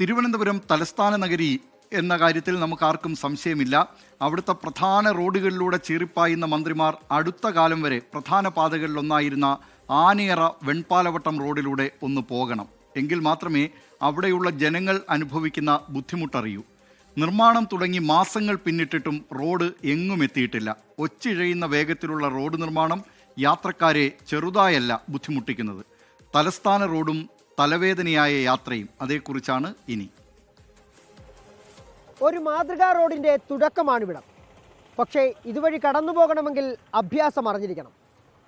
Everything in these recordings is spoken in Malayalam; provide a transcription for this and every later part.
തിരുവനന്തപുരം തലസ്ഥാന നഗരി എന്ന കാര്യത്തിൽ നമുക്കാർക്കും സംശയമില്ല. അവിടുത്തെ പ്രധാന റോഡുകളിലൂടെ ചീറിപ്പായുന്ന മന്ത്രിമാർ അടുത്ത കാലം വരെ പ്രധാന പാതകളിലൊന്നായിരുന്ന ആനയറ വെൺപാലവട്ടം റോഡിലൂടെ ഒന്ന് പോകണം. എങ്കിൽ മാത്രമേ അവിടെയുള്ള ജനങ്ങൾ അനുഭവിക്കുന്ന ബുദ്ധിമുട്ടറിയൂ. നിർമ്മാണം തുടങ്ങി മാസങ്ങൾ പിന്നിട്ടിട്ടും റോഡ് എങ്ങും എത്തിയിട്ടില്ല. ഒച്ചിഴയുന്ന വേഗത്തിലുള്ള റോഡ് നിർമ്മാണം യാത്രക്കാരെ ചെറുതായല്ല ബുദ്ധിമുട്ടിക്കുന്നത്. തലസ്ഥാന റോഡും തലവേദനയായ യാത്രയും അതേക്കുറിച്ചാണ് ഇനി. ഒരു മാതൃകാ റോഡിന്റെ തുടക്കമാണിവിടം. പക്ഷേ ഇതുവഴി കടന്നു പോകണമെങ്കിൽ അഭ്യാസം അറിഞ്ഞിരിക്കണം.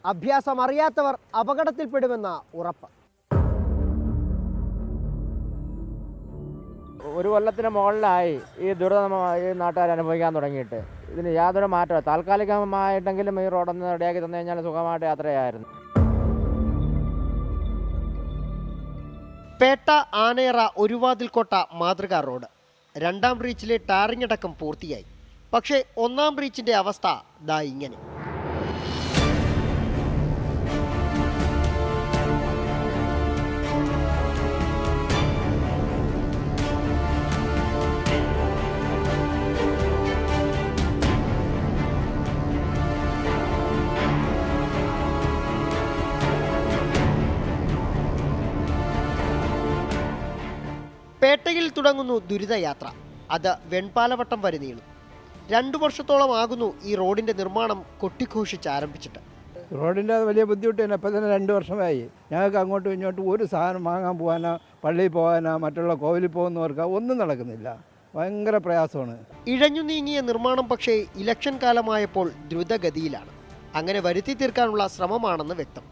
അഭ്യാസം അറിയാത്തവർ അപകടത്തിൽപ്പെടുമെന്ന ഉറപ്പ്. ഒരു കൊല്ലത്തിന് മുകളിലായി ഈ ദുരിതം ഈ നാട്ടുകാർ അനുഭവിക്കാൻ തുടങ്ങിയിട്ട്. ഇതിന് യാതൊരു മാറ്റവും താൽക്കാലികമായിട്ടെങ്കിലും ഈ റോഡൊന്ന് റെഡിയാക്കി തന്നു കഴിഞ്ഞാൽ സുഖമായിട്ട് യാത്രയായിരുന്നു. പേട്ട ആനയറ ഒരുവാതിൽക്കോട്ട മാതൃകാ റോഡ്. രണ്ടാം ബ്രീച്ചിലെ ടാറിംഗ് അടക്കം പൂർത്തിയായി. പക്ഷേ ഒന്നാം ബ്രീച്ചിന്റെ അവസ്ഥ ദാ ഇങ്ങനെ. പേട്ടയിൽ തുടങ്ങുന്നു ദുരിതയാത്ര. അത് വെൺപാലവട്ടം വരെ നീളും. രണ്ടു വർഷത്തോളം ആകുന്നു ഈ റോഡിന്റെ നിർമ്മാണം കൊട്ടിഘോഷിച്ച് ആരംഭിച്ചിട്ട് റോഡിന്റെ വലിയ ബുദ്ധിമുട്ട് തന്നെ. ഇപ്പം തന്നെ രണ്ട് വർഷമായി. ഞങ്ങൾക്ക് അങ്ങോട്ടും ഇങ്ങോട്ടും ഒരു സാധനം വാങ്ങാൻ പോകാനോ പള്ളിയിൽ പോകാനോ മറ്റുള്ള കോവിലിൽ പോകുന്നവർക്ക് ഒന്നും നടക്കുന്നില്ല. ഭയങ്കര പ്രയാസമാണ്. ഇഴഞ്ഞു നീങ്ങിയ നിർമ്മാണം പക്ഷേ ഇലക്ഷൻ കാലമായപ്പോൾ ദ്രുതഗതിയിലാണ്. അങ്ങനെ വരുത്തി തീർക്കാനുള്ള ശ്രമമാണെന്ന് വ്യക്തം.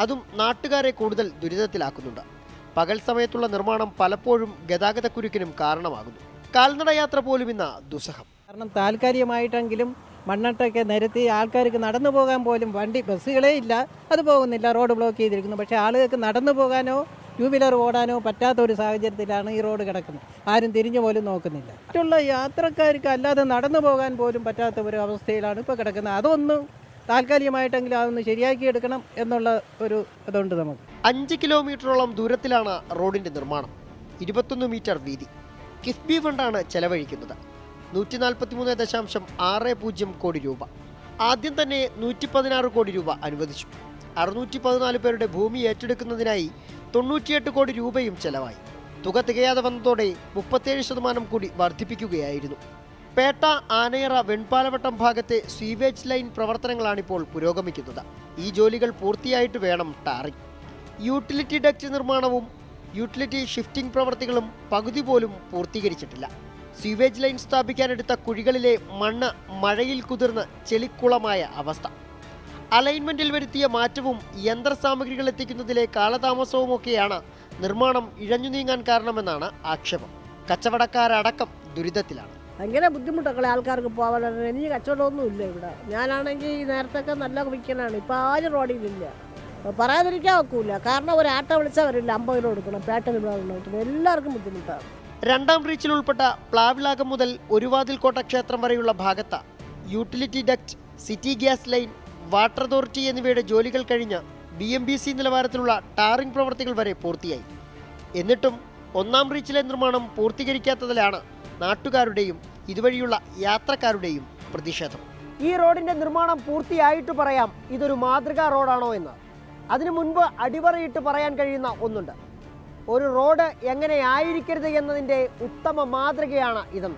അതും നാട്ടുകാരെ കൂടുതൽ ദുരിതത്തിലാക്കുന്നുണ്ട്. പകൽ സമയത്തുള്ള നിർമ്മാണം പലപ്പോഴും ഗതാഗതക്കുരുക്കിനും കാരണമാകുന്നു. കാൽനട യാത്ര പോലും ഇന്ന് ദുസ്സഹം. കാരണം താൽക്കാലികമായിട്ടെങ്കിലും മണ്ണട്ടൊക്കെ നിരത്തി ആൾക്കാർക്ക് നടന്നു പോകാൻ പോലും വണ്ടി ബസ്സുകളേ ഇല്ല. അത് പോകുന്നില്ല റോഡ് ബ്ലോക്ക് ചെയ്തിരിക്കുന്നു. പക്ഷേ ആളുകൾക്ക് നടന്നു പോകാനോ ടൂ വീലർ ഓടാനോ പറ്റാത്ത ഒരു സാഹചര്യത്തിലാണ് ഈ റോഡ് കിടക്കുന്നത്. ആരും തിരിഞ്ഞു പോലും നോക്കുന്നില്ല. മറ്റുള്ള യാത്രക്കാർക്ക് അല്ലാതെ നടന്നു പോകാൻ പോലും പറ്റാത്ത ഒരു അവസ്ഥയിലാണ് ഇപ്പോൾ കിടക്കുന്നത്. അതൊന്നും താൽക്കാലികമായിട്ടെങ്കിലും അതൊന്ന് ശരിയാക്കി എടുക്കണം എന്നുള്ള ഒരു ഇതുണ്ട് നമുക്ക്. അഞ്ച് കിലോമീറ്ററോളം ദൂരത്തിലാണ് റോഡിന്റെ നിർമ്മാണം. ഇരുപത്തൊന്ന് മീറ്റർ വീതി. കിഫ്ബി ഫണ്ടാണ് ചെലവഴിക്കുന്നത്. നൂറ്റി നാൽപ്പത്തി മൂന്ന് ദശാംശം ആറ് പൂജ്യം കോടി രൂപ. ആദ്യം തന്നെ നൂറ്റി പതിനാറ് കോടി രൂപ അനുവദിച്ചു. അറുന്നൂറ്റി പതിനാല് പേരുടെ ഭൂമി ഏറ്റെടുക്കുന്നതിനായി തൊണ്ണൂറ്റിയെട്ട് കോടി രൂപയും ചെലവായി. തുക തികയാതെ വന്നതോടെ മുപ്പത്തേഴ് ശതമാനം കൂടി വർദ്ധിപ്പിക്കുകയായിരുന്നു. പേട്ട ആനയറ വെൺപാലവട്ടം ഭാഗത്തെ സ്വീവേജ് ലൈൻ പ്രവർത്തനങ്ങളാണിപ്പോൾ പുരോഗമിക്കുന്നത്. ഈ ജോലികൾ പൂർത്തിയായിട്ട് വേണം ടാറിംഗ് യൂട്ടിലിറ്റി ഡക്റ്റ് നിർമ്മാണവും യൂട്ടിലിറ്റി ഷിഫ്റ്റിംഗ് പ്രവർത്തികളും പകുതി പോലും പൂർത്തീകരിച്ചിട്ടില്ല. സ്വീവേജ് ലൈൻ സ്ഥാപിക്കാനെടുത്ത കുഴികളിലെ മണ്ണ് മഴയിൽ കുതിർന്ന് ചെളിക്കുളമായ അവസ്ഥ. അലൈൻമെന്റിൽ വരുത്തിയ മാറ്റവും യന്ത്രസാമഗ്രികൾ എത്തിക്കുന്നതിലെ കാലതാമസവുമൊക്കെയാണ് നിർമ്മാണം ഇഴഞ്ഞു നീങ്ങാൻ കാരണമെന്നാണ് ആക്ഷേപം. കച്ചവടക്കാരടക്കം ദുരിതത്തിലാണ്. ഭയങ്കര ബുദ്ധിമുട്ടൊക്കെ ആൾക്കാർക്ക് പോകാൻ എനിക്ക് കച്ചവടമൊന്നും ഇല്ല ഇവിടെ. ഞാനാണെങ്കിൽ ഈ നേരത്തൊക്കെ നല്ല വിൽക്കലാണ്. ഇപ്പോൾ ആരും റോഡിലില്ല. പറയാതിരിക്കാൻ ഒക്കില്ല കാരണം ഒരു ആട്ട വിളിച്ചാൽ വരില്ല. അമ്പത് രൂപ കൊടുക്കണം. പേട്ട കൊടുക്കണം എല്ലാവർക്കും ബുദ്ധിമുട്ടാണ്. രണ്ടാം റീച്ചിൽ ഉൾപ്പെട്ട പ്ലാവിലാകം മുതൽ ഒരുവാതിൽക്കോട്ട ക്ഷേത്രം വരെയുള്ള ഭാഗത്ത് utility duct city gas line water authority എന്നിവയുടെ ജോലികൾ കഴിഞ്ഞ് ബി എം ബി സി നിലവാരത്തിലുള്ള ടാറിംഗ് പ്രവർത്തികൾ വരെ പൂർത്തിയായി. എന്നിട്ടും ഒന്നാം റീച്ചിലെ നിർമ്മാണം പൂർത്തീകരിക്കാത്തതിലാണ് നാട്ടുകാരുടെയും ഇതുവഴിയുള്ള യാത്രക്കാരുടെയും പ്രതിഷേധം. ഈ റോഡിന്റെ നിർമ്മാണം പൂർത്തിയായിട്ട് പറയാം. ഇതൊരു മാതൃകാ റോഡാണോ എന്ന്. അതിനു മുൻപ് അടിവറയിട്ട് പറയാൻ കഴിയുന്ന ഒന്നുണ്ട്. ഒരു റോഡ് എങ്ങനെ ആയിരിക്കരുത് എന്നതിന്റെ ഉത്തമ മാതൃകയാണ് ഇതെന്ന്.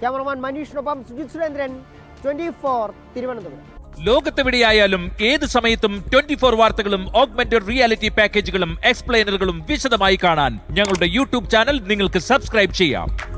ക്യാമറമാൻ മനീഷിനൊപ്പം സുജിത് സുരേന്ദ്രൻ ട്വന്റി ഫോർ തിരുവനന്തപുരം. ലോകത്തെവിടെയായാലും ഏത് സമയത്തും ട്വന്റി ഫോർ വാർത്തകളും ഓഗ്മെന്റഡ് റിയാലിറ്റി പാക്കേജുകളും എക്സ്പ്ലെയിനറുകളും വിശദമായി കാണാൻ ഞങ്ങളുടെ യൂട്യൂബ് ചാനൽ നിങ്ങൾക്ക് സബ്സ്ക്രൈബ് ചെയ്യാം.